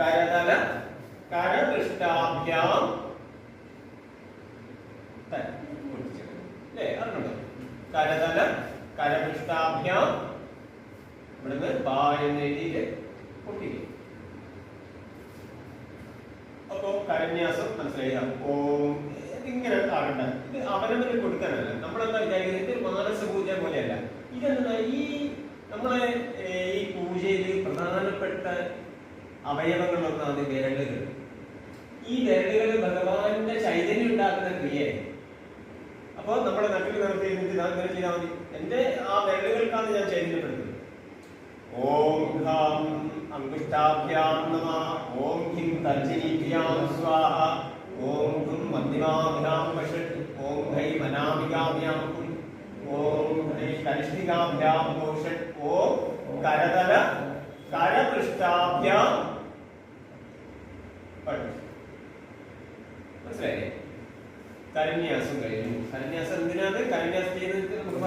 കരതല അറിഞ്ഞോ കരതല കരപൃഷ്ടാഭ്യാം ഇവിടുന്ന് ബാ എന്ന് എഴുതിയിട്ട് പൊട്ടിക്കും. അപ്പോ കരന്യാസം മനസ്സിലായി? ഓം ഇങ്ങനെ ആകണ്ട ഇത് അവനവന് കൊടുക്കാനല്ല. നമ്മളെന്താ വിചാരിക്കുന്നത്? ഇത് മാനസ പൂജ പോലെയല്ല. ഇതെന്താ? ഈ നമ്മളെ ഈ പൂജയിൽ പ്രധാനപ്പെട്ട അവയവങ്ങളൊന്നാണ് വിരലുകൾ ഈ വിരലുകൾ ഭഗവാന്റെ ചൈതന്യം ഉണ്ടാക്കുന്ന ക്രിയയാണ് അപ്പൊ നമ്മുടെ നട്ടിൽ നിർത്തി ഞാൻ ഇങ്ങനെ ചെയ്താൽ മതി. എന്റെ ആ വിരലുകൾക്കാണ് ഞാൻ ചൈതന്യപ്പെടുന്നത്. ഓം ഹാം അങ്കുഷ്ടാഭ്യാം നമ. ഓം ഹിം തർജനീഭ്യാം സ്വാഹ. ഓം ഹും മധ്യമാഭ്യാം പഷത് ഓം ഹൈ മനാമികാഭ്യാം ഓം ഹൈ കനിഷ്ഠികാഭ്യാം പോഷത് ഓം കരതല കരപൃഷ്ടാഭ്യാം മനസ്സിലായില്ലേ കരന്യാസം